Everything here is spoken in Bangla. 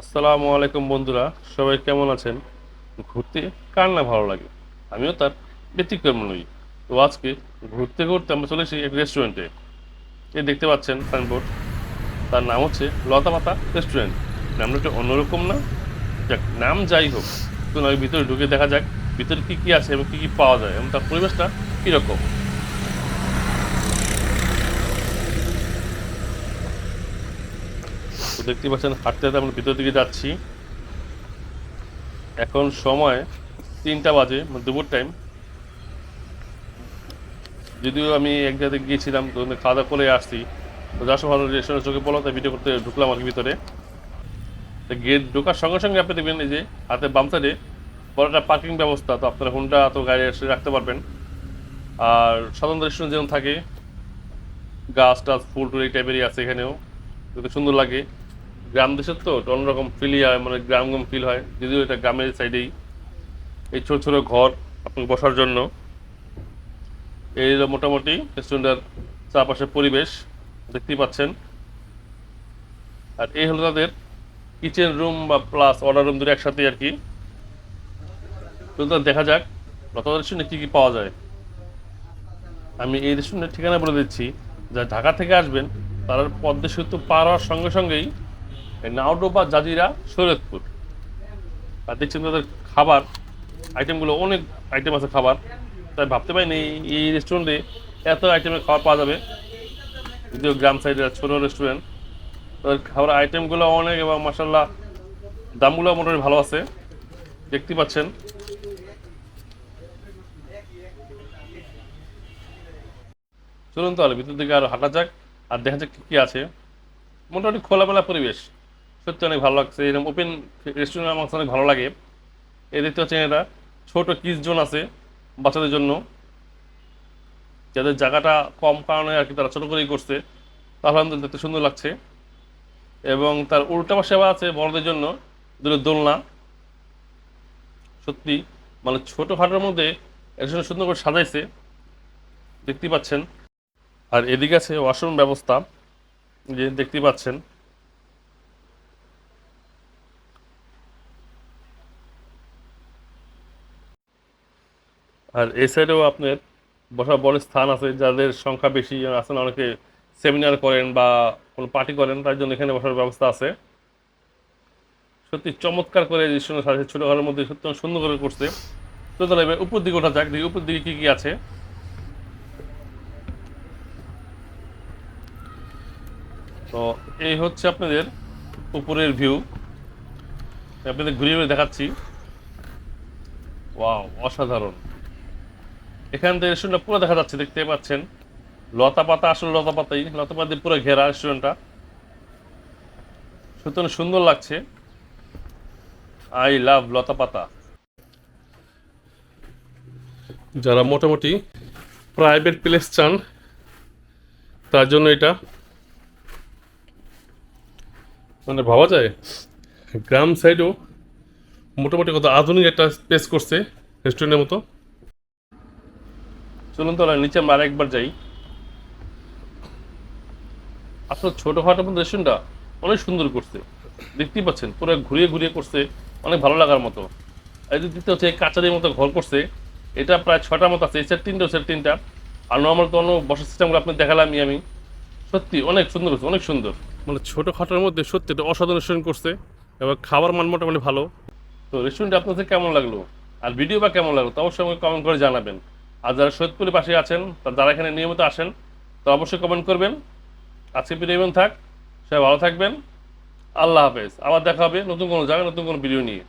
আসসালামু আলাইকুম বন্ধুরা, সবাই কেমন আছেন? ঘুরতে কার না ভালো লাগে? আমিও তার ব্যতিক্রম নই। তো আজকে ঘুরতে ঘুরতে আমরা চলে এসেছি এক রেস্টুরেন্টে এই দেখতে পাচ্ছেন সাইনবোর্ড তার নাম হচ্ছে লতা মাতা রেস্টুরেন্ট নামটা একটু অন্যরকম না? যাক, নাম যাই হোক, তো ভিতরে ঢুকে দেখা যাক, ভিতরে কী কী আছে এবং কী কী পাওয়া যায় এবং তার পরিবেশটা কীরকম। দেখতে পাচ্ছেন, হাঁটতে হাঁটতে আমরা ভিতর দিকে যাচ্ছি। এখন সময় তিনটা বাজে, দুপুর টাইম যদিও আমি এক জায়গায় গিয়েছিলাম খাওয়া দাওয়া করে আসছি। তো যার সময় রেস্টুরেন্ট চোখে পড়ল, তাই ভিডিও করতে ঢুকলাম আর কি ভিতরে। গেট ঢোকার সঙ্গে সঙ্গে আপনি দেখবেন, এই যে হাতে বাম সাইডে বড় একটা পার্কিং ব্যবস্থা, তো আপনারা হোন্ডা তো গাড়ি এসে রাখতে পারবেন। আর সাধারণত রেস্টুরেন্ট যেমন থাকে গাছ টাছ ফুল টুল এই টাইপেরই আছে এখানেও। সুন্দর লাগে গ্রাম দেশের তো অন্যরকম ফিলই হয় মানে গ্রাম গ্রাম ফিল হয়। যদিও এটা গ্রামের সাইডেই এই ছোট ছোট ঘর আপনি বসার জন্য। এই মোটামুটি রেস্টুরেন্টের চারপাশের পরিবেশ, দেখতেই পাচ্ছেন। আর এই হলো তাদের কিচেন রুম বা প্লাস অর্ডার রুম দুটো একসাথে আর কি। দেখা যাক, লতা রেস্টুরেন্টে কী কী পাওয়া যায়। আমি এই রেস্টুরেন্টের ঠিকানা বলে দিচ্ছি। যা ঢাকা থেকে আসবেন, তারা পদ্মা সেতু পার হওয়ার সঙ্গে সঙ্গেই নাওডোবা জাজিরা শরীয়তপুর আর দেখছেন তাদের খাবার আইটেমগুলো অনেক আইটেম আছে খাবার। তাই ভাবতে পারিনি এই- রেস্টুরেন্টে এত আইটেমের খাবার পাওয়া যাবে। যদিও গ্রাম সাইডের ছোটো রেস্টুরেন্ট তাদের খাবার আইটেমগুলো অনেক এবং মাসাল্লাহ দামগুলো মোটামুটি ভালো আছে। দেখতে পাচ্ছেন। চলুন তাহলে ভিতর দিকে আরও হাঁটা যাক, আর দেখা যাক কি কি আছে। মোটামুটি খোলামেলা পরিবেশ। সত্যি অনেক ভালো লাগছে। এরকম ওপেন রেস্টুরেন্ট আমার অনেক ভালো লাগে। এই দেখতে পাচ্ছেন এটা ছোট কিস জোন আছে বাচ্চাদের জন্য। যাদের জায়গাটা কম কারণে আর কি তারা ছোট করেই করছে। তাহলে আমাদের দেখতে সুন্দর লাগছে। এবং তার উল্টা পাশে আবার আছে বড়দের জন্য দুটো দোলনা। সত্যি মানে ছোট খাটোর মধ্যে একজন সুন্দর করে সাজাইছে। দেখতেই পাচ্ছেন। আর এদিকে আছে ওয়াশরুম ব্যবস্থা। যে দেখতেই পাচ্ছেন। আর এই সাইডেও আপনার বসার বড় স্থান আছে, যাদের সংখ্যা বেশি আছেন অনেকে সেমিনার করেন বা কোনো পার্টি করেন, তার জন্য এখানে বসার ব্যবস্থা আছে। সত্যি চমৎকার করে রেস্টুরেন্ট সাথে ছোটো ঘরের মধ্যে সত্যি সুন্দর করে করছে। তো তাহলে এবার উপর দিকে ওঠা যাক, দেখি উপর দিকে কী কী আছে। তো এই হচ্ছে আপনাদের উপরের ভিউ আপনাদের ঘুরিয়ে দেখাচ্ছি। ওয়াও অসাধারণ। এখান থেকে রেস্টুরেন্টটা পুরো দেখা যাচ্ছে দেখতে পাচ্ছেন। লতা পাতা, আসলে লতা পাতাই। লতা পাতা পুরো ঘেরা রেস্টুরেন্টটা অনেক সুন্দর লাগছে। আই লাভ লতা পাতা। যারা মোটামুটি প্রাইভেট প্লেস চান, তার জন্য এটা। মানে ভাবা যায়, গ্রাম সাইডেও মোটামুটি কত আধুনিক একটা স্পেস করছে রেস্টুরেন্টের মতো। চলুন তাহলে নিচে আমরা আরেকবার যাই। আসলে ছোটোখাটো মধ্যে রেস্টুরেন্টটা অনেক সুন্দর করছে। দেখতেই পাচ্ছেন পুরো ঘুরিয়ে ঘুরিয়ে করছে অনেক ভালো লাগার মতো। এই যে দ্বিতীয় হচ্ছে কাচারির মতো ঘর করছে। এটা প্রায় ছটার মতো আছে এই সেট তিনটা সেট তিনটা। আর নর্মাল তো অন্য বসার সিস্টেমগুলো আপনি দেখালামই আমি। সত্যি অনেক সুন্দর হচ্ছে অনেক সুন্দর। মানে ছোটোখাটোর মধ্যে সত্যি এটা অসাধারণ রেস্টুরেন্ট করছে এবং খাবার মান মোটামুটি ভালো। তো রেস্টুরেন্টটা আপনাদের কেমন লাগল? আর ভিডিও বা কেমন লাগল? তো অবশ্যই আমাকে কমেন্ট করে জানাবেন। আর যারা সৈয়দপুরের পাশে আছেন যারা এখানে নিয়মিত আসেন, তারা অবশ্যই কমেন্ট করবেন। আজকে ভিডিও থাক, সবাই ভালো থাকবেন। আল্লাহ হাফেজ। আবার দেখা হবে নতুন কোনো জায়গায়, নতুন কোনো ভিডিও নিয়ে।